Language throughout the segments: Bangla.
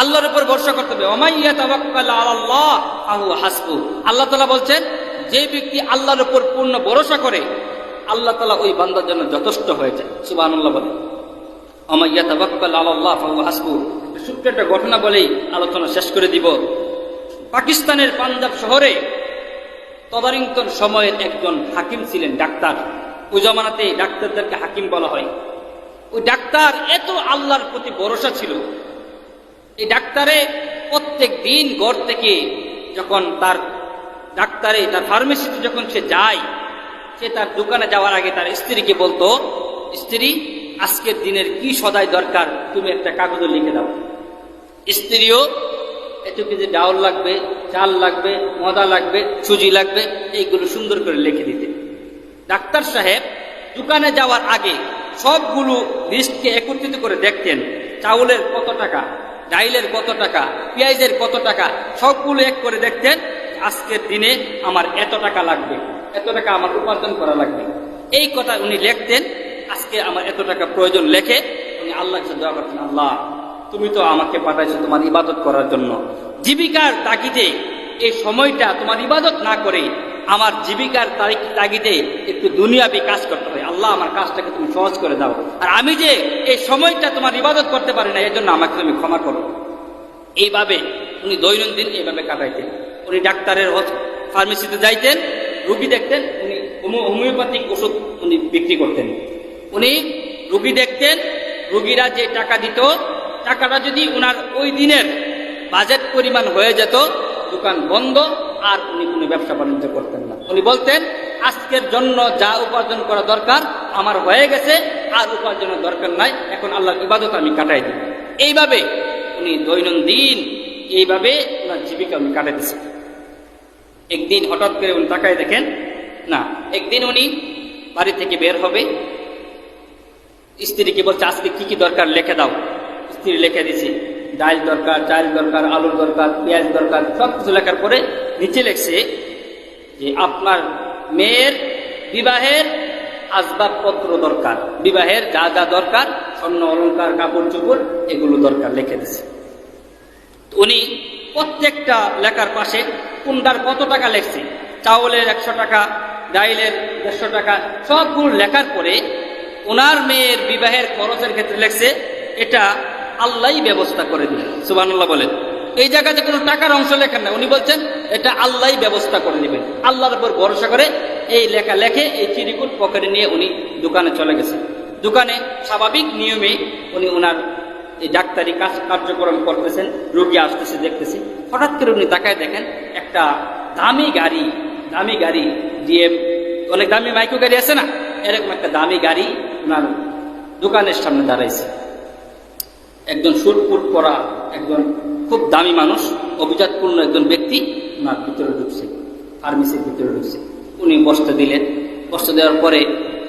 আল্লাহর উপর ভরসা করতে হবে। আল্লাহ হাসবু। আল্লাহ তাআলা বলছেন, যে ব্যক্তি আল্লাহর উপর পূর্ণ ভরসা করে, আল্লাহ তাআলা ওই বান্দার জন্য যথেষ্ট হয়ে যায় সুবহানাল্লাহ বলে ওমাইয়া তাওয়াক্কাল আল্লাহ আহু হাসবু। ছোট্ট একটা ঘটনা বলেই আলোচনা শেষ করে দিব। পাকিস্তানের পাঞ্জাব শহরে তদানীন্তন সময়ের একজন হাকিম ছিলেন ডাক্তার। ওই জমানাতে ডাক্তারদেরকে হাকিম বলা হয়। ওই ডাক্তার এত আল্লাহর প্রতি ভরসা ছিল এই ডাক্তারে প্রত্যেক দিন ঘর থেকে যখন তার ডাক্তারে, তার ফার্মেসিতে যখন সে যায়, সে তার দোকানে যাওয়ার আগে তার স্ত্রীকে বলতো, স্ত্রী, আজকের দিনের কি সদাই দরকার? তুমি একটা কাগজে লিখে দাও। স্ত্রীও এত কেজি ডাউল লাগবে, চাল লাগবে মদা লাগবে, সুজি লাগবে, এইগুলো সুন্দর করে লিখে দিতে। ডাক্তার সাহেব দোকানে যাওয়ার আগে সবগুলো লিস্টকে একত্রিত করে দেখতেন, চাউলের কত টাকা? ডাইলের কত টাকা, পেঁয়াজের কত টাকা, সবগুলো এক করে দেখতেন, আজকের দিনে আমার এত টাকা লাগবে, এত টাকা আমার উপার্জন করা লাগবে। এই কথা উনি লিখতেন, আজকে আমার এত টাকা প্রয়োজন লেখে, উনি আল্লাহ দোয়া করতেন, আল্লাহ, তুমি তো আমাকে পাঠাইছো তোমার ইবাদত করার জন্য। জীবিকার তাগিদে এই সময়টা তোমার ইবাদত না করে আমার জীবিকার তাগিদে একটু দুনিয়াবি কাজ করতে হয়। আল্লাহ আমার কাজটাকে তুমি সহজ করে দাও। আর আমি যে এই সময়টা তোমার ইবাদত করতে পারি না এর জন্য আমাকে তুমি ক্ষমা করো। এইভাবে উনি দৈনন্দিন এইভাবে কাটাইতেন। উনি ডাক্তারের ফার্মেসিতে যাইতেন, রুগী দেখতেন, উনি হোমিও- হোমিওপ্যাথিক ওষুধ উনি বিক্রি করতেন। উনি রুগী দেখতেন, রুগীরা যে টাকা দিত, টাকাটা যদি উনার ওই দিনের বাজেট পরিমাণ হয়ে যেত, দোকান বন্ধ, আর উনি কোনো ব্যবসা বাণিজ্য করতেন না। উনি বলতেন আজকের জন্য যা উপার্জন করা দরকার আমার হয়ে গেছে, আর উপার্জনের দরকার নাই, এখন আল্লাহর ইবাদত আমি কাটাই দিই এইভাবে উনি দৈনন্দিন, এইভাবে ওনার জীবিকা উনি কাটাইতেছেন একদিন হঠাৎ করে উনি তাকায় দেখেন, না, একদিন উনি বাড়ি থেকে বের হবে। স্ত্রীকে বলছে, আজকে কি কি দরকার লিখে দাও। স্ত্রী লিখে দিছি ডাল দরকার, চাল দরকার, আলুর দরকার, পেঁয়াজ দরকার সব কিছু লেখার পরে নিচে লেখছে যে আপনার মেয়ের বিবাহের আসবাবপত্র দরকার। বিবাহের যা যা দরকার, স্বর্ণ অলঙ্কার কাপড় চোপড়, এগুলো দরকার লিখে দিছে। উনি প্রত্যেকটা লেখার পাশে কোনটার কত টাকা লেখছে? চাউলের একশো টাকা, ডাইলের দেড়শো টাকা, সবগুলো লেখার পরে ওনার মেয়ের বিবাহের খরচের ক্ষেত্রে লেখছে, এটা আল্লাহই ব্যবস্থা করে দিলেন। সুবহানাল্লাহ বলেন। এই জায়গাতে কোনো টাকার অংশ লেখেন না। উনি বলছেন এটা আল্লাহ ব্যবস্থা করে নেবেন। আল্লাহর উপর ভরসা করে এই লেখা লেখে এই চিরিকুট পকেটে নিয়ে উনি দোকানে চলে গেছেন। দোকানে স্বাভাবিক নিয়মে উনি ওনার এই ডাক্তারি কাজ কার্যক্রম করতেছেন, রোগী আসতেছে, দেখতেছে। হঠাৎ করে উনি তাকায় দেখেন একটা দামি গাড়ি দামি গাড়ি দিয়ে অনেক দামি মাইক্রো গাড়ি আছে না? এরকম একটা দামি গাড়ি ওনার দোকানের সামনে দাঁড়াইছে। একজন সুটপুট পরা একজন খুব দামি মানুষ, অভিজাতপূর্ণ একজন ব্যক্তি ওনার ভিতরে ঢুকছে ফার্মেসির ভিতরে ঢুকছে। উনি বসতে দিলেন। বসতে দেওয়ার পরে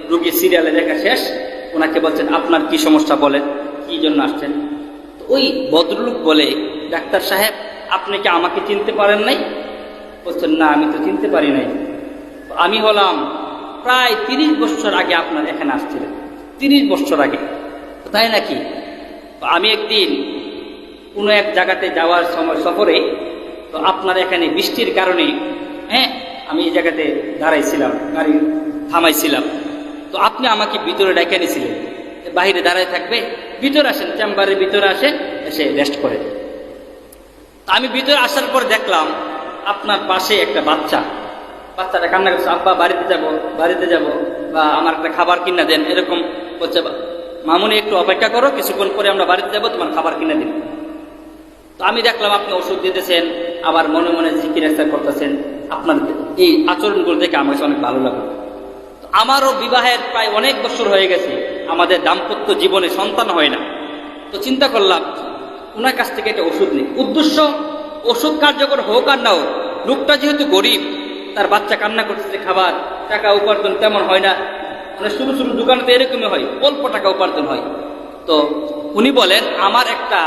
রুগীর সিরিয়ালে দেখা শেষ। ওনাকে বলছেন, আপনার কি সমস্যা বলেন? কি জন্য আসছেন? তো ওই ভদ্রলোক বলে, ডাক্তার সাহেব, আপনি কি আমাকে চিনতে পারেন নাই? বলছেন, না, আমি তো চিনতে পারি নাই। আমি হলাম প্রায় তিরিশ বছর আগে আপনার এখানে আসছিলেন। তিরিশ বছর আগে। তাই নাকি? আমি একদিন কোনো এক জায়গাতে যাওয়ার সময় সফরে তো আপনার এখানে বৃষ্টির কারণে হ্যাঁ আমি এই জায়গাতে দাঁড়াইছিলাম, গাড়ি থামাইছিলাম। তো আপনি আমাকে ভিতরে ডেকে নিয়েছিলেন যে বাইরে দাঁড়ায় থাকবে, ভিতরে আসেন চেম্বারের ভিতরে আসেন, এসে রেস্ট করে তা আমি ভিতরে আসার পর দেখলাম, আপনার পাশে একটা বাচ্চা। বাচ্চাটা কান্না করছে, আব্বা, বাড়িতে যাব বাড়িতে যাব, বা আমার একটা খাবার কিনা দেন। এরকম বলছে, মামুনি, একটু অপেক্ষা করো, কিছুক্ষণ পরে আমরা বাড়িতে যাব, তোমার খাবার কিনে দিন। তো আমি দেখলাম, আপনি ওষুধ দিতেছেন আবার মনে মনে জিকির এক্সার করতেছেন, আপনার এই আচরণগুলো দেখে আমার কাছে অনেক ভালো লাগল। আমারও বিবাহের প্রায় অনেক বছর হয়ে গেছে, আমাদের দাম্পত্য জীবনে সন্তান হয় না। তো চিন্তা করলাম ওনার কাছ থেকে একটা ওষুধ নেই। উদ্দেশ্য, ওষুধ কার্যকর হোক আর না হোক, লোকটা যেহেতু গরিব, তার বাচ্চা কান্না করতেছে, খাবার, টাকা উপার্জন তেমন হয় না। মানে শুরু শুরু দোকানে তো এরকমই হয়, অল্প টাকা উপার্জন হয়। তো উনি বলেন, আমার একটা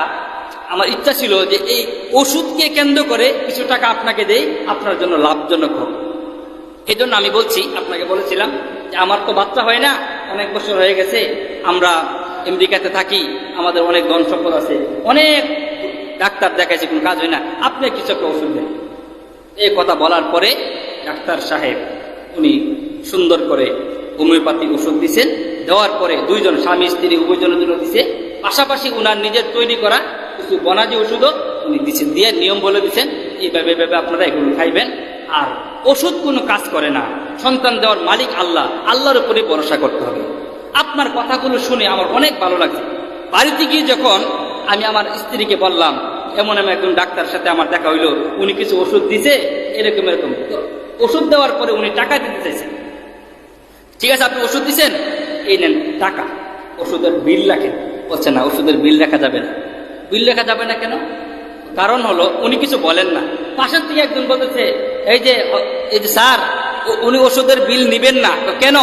আমার ইচ্ছা ছিল যে এই ওষুধকে কেন্দ্র করে কিছু টাকা আপনাকে দেই, আপনার জন্য লাভজনক হোক। এই জন্য আমি বলছি, আপনাকে বলেছিলাম যে আমার তো বাচ্চা হয় না, অনেক বছর হয়ে গেছে, আমরা আমেরিকাতে থাকি, আমাদের অনেক ধন সম্পদ আছে, অনেক ডাক্তার দেখাইছে, কোনো কাজ হয় না, আপনি কিছু একটা ওষুধ দেন। এই কথা বলার পরে ডাক্তার সাহেব, উনি সুন্দর করে হোমিওপ্যাথি ওষুধ দিছেন, দেওয়ার পরে দুইজন স্বামী স্ত্রী উভয়জনের জন্য দিছে, পাশাপাশি উনার নিজের তৈরি করা কিছু বনাজি ওষুধও উনি দিচ্ছেন দিয়ে নিয়ম বলে দিচ্ছেন এইভাবে এভাবে আপনারা এগুলো খাইবেন। আর ওষুধ কোনো কাজ করে না। সন্তান দেওয়ার মালিক আল্লাহ, আল্লাহর উপরে ভরসা করতে হবে। আপনার কথাগুলো শুনে আমার অনেক ভালো লাগছে। বাড়িতে গিয়ে যখন আমি আমার স্ত্রীকে বললাম, এমন এমন একজন ডাক্তার সাথে আমার দেখা হইল, উনি কিছু ওষুধ দিছে? এরকম এরকম। ওষুধ দেওয়ার পরে উনি টাকা দিতে চাইছেন। ঠিক আছে, আপনি ওষুধ দিচ্ছেন এই নেন, টাকা। ওষুধের বিল রাখেন। বলছে না, ওষুধের বিল রাখা যাবে না। বিল লেখা যাবে না কেন? কারণ হলো, উনি কিছু বলেন না। পাশের থেকে একজন বলতেছে, এই যে এই যে স্যার উনি ওষুধের বিল নিবেন না। তো কেন?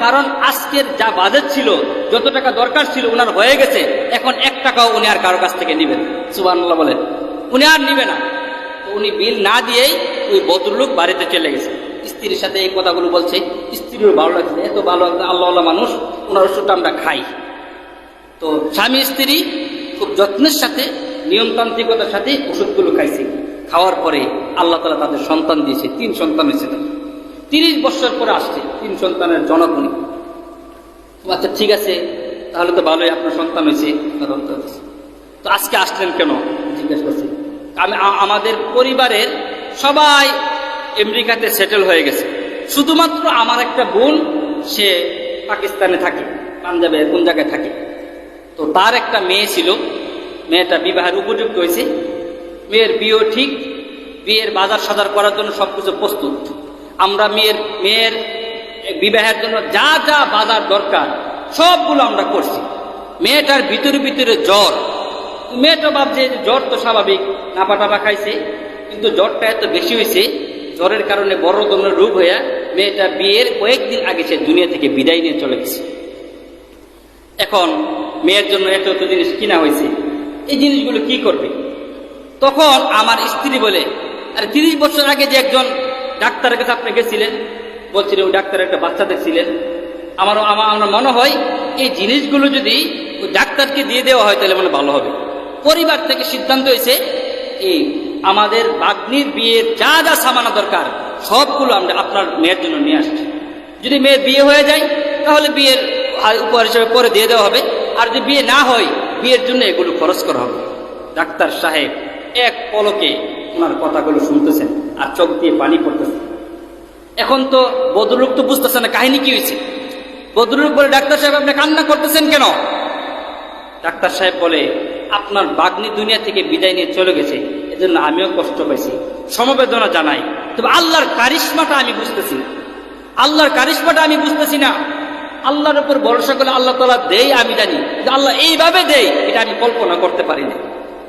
কারণ আজকের যা বাজেট ছিল, যত টাকা দরকার ছিল ওনার হয়ে গেছে। এখন এক টাকাও উনি আর কারও কাছ থেকে নিবেন সুবাহ বলেন। উনি আর নিবে না। উনি বিল না দিয়েই ওই ভদ্রলোক বাড়িতে চলে গেছে। স্ত্রীর সাথে এই কথাগুলো বলছে। স্ত্রীর ভালো লাগছে এত ভালো আল্লাহ আল্লাহ মানুষ ওনার ওষুধটা আমরা খাই। তো স্বামী, স্ত্রী খুব যত্নের সাথে, নিয়মতান্ত্রিকতার সাথে ওষুধগুলো খাইছে। খাওয়ার পরে আল্লাহ তালা তাদের সন্তান দিয়েছে, তিন সন্তান হয়েছে তাদের। তিরিশ বছর পরে আসছে, তিন সন্তানের জনক উনি আচ্ছা ঠিক আছে, তাহলে তো ভালোই, আপনার সন্তান হয়েছে। তো আজকে আসলেন কেন? জিজ্ঞেস করছি। আমি আমাদের পরিবারের সবাই আমেরিকাতে সেটেল হয়ে গেছে। শুধুমাত্র আমার একটা বোন, সে পাকিস্তানে থাকে, পাঞ্জাবে, কোন জায়গায় থাকে। তো তার একটা মেয়ে ছিল, মেয়েটা বিবাহের উপযুক্ত হয়েছে। মেয়ের বিয়েও ঠিক, বিয়ের বাজার সাজার করার জন্য সবকিছু প্রস্তুত। আমরা মেয়ের মেয়ের বিবাহের জন্য যা যা বাজার দরকার, সবগুলো আমরা করছি। মেয়েটার ভিতরে ভিতরে জ্বর। মেয়েটা ভাবছে জ্বর তো স্বাভাবিক নাপা টাপা খাইছে, কিন্তু জ্বরটা এত বেশি হয়েছে, জ্বরের কারণে বড় ধরনের রোগ হইয়া মেয়েটা বিয়ের কয়েকদিন আগে সে দুনিয়া থেকে বিদায় নিয়ে চলে গেছে। এখন মেয়ের জন্য এত এত জিনিস কিনা হয়েছে, এই জিনিসগুলো কি করবে? তখন আমার স্ত্রী বলে, আরে, তিরিশ বছর আগে যে একজন ডাক্তারের কাছে আপনি গেছিলেন বলছিলেন ওই ডাক্তার একটা বাচ্চা দেখছিলেন। আমার আমার আমার মনে হয় এই জিনিসগুলো যদি ওই ডাক্তারকে দিয়ে দেওয়া হয়, তাহলে মনে ভালো হবে। পরিবার থেকে সিদ্ধান্ত হয়েছে এই আমাদের বাগ্নির বিয়ের যা যা সামানা দরকার, সবগুলো আমরা আপনার মেয়ের জন্য নিয়ে আসছি। যদি মেয়ের বিয়ে হয়ে যায়, তাহলে বিয়ের উপহার হিসেবে পরে দিয়ে দেওয়া হবে। আর যদি বিয়ে না হয়, বিয়ের জন্য এগুলো খরচ করা হবে। ডাক্তার সাহেব এক পলকে ওনার কথাগুলো শুনতেছেন আর চোখ দিয়ে পানি পড়তেছেন এখন তো বদরুক তো বুঝতেছে না কাহিনী কি হয়েছে। বদরুক বলে, ডাক্তার সাহেব, আপনি কান্না করতেছেন কেন? ডাক্তার সাহেব বলে, আপনার বাগ্নি দুনিয়া থেকে বিদায় নিয়ে চলে গেছে। এজন্য আমিও কষ্ট পাইছি। সমবেদনা জানাই। তবে আল্লাহর কারিশ্মাটা আমি বুঝতেছি। আল্লাহর কারিশ্মাটা আমি বুঝতেছি না। আল্লাহর উপর ভরসা করে আল্লাহ তালা দেই আমি জানি। আল্লাহ এইভাবে দেই এটা আমি কল্পনা করতে পারি না।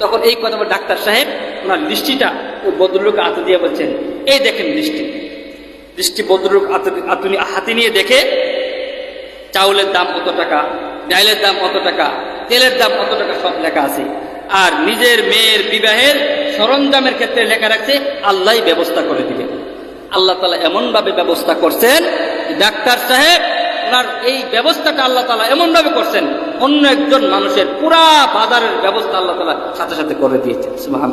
তখন এই কথা বলে ডাক্তার সাহেব, ওনার দৃষ্টিটা ওই বদরুকে হাতে দিয়ে বলছেন, এই দেখেন দৃষ্টি। দৃষ্টি বদরুক আতুনি হাতে নিয়ে দেখে, চাউলের দাম কত টাকা, ডাইলের দাম কত টাকা, তেলের দাম কত টাকা, সব লেখা আছে। আর নিজের মেয়ের বিবাহের সরঞ্জামের ক্ষেত্রে লেখা রাখছে আল্লাহ ব্যবস্থা করে দিবেন আল্লাহ তালা এমনভাবে ব্যবস্থা করছেন, ডাক্তার সাহেব ওনার এই ব্যবস্থাটা আল্লাহ তালা এমনভাবে করছেন, অন্য একজন মানুষের পুরা বাজারের ব্যবস্থা আল্লাহ তালা সাথে সাথে করে দিয়েছেন। সুবাহ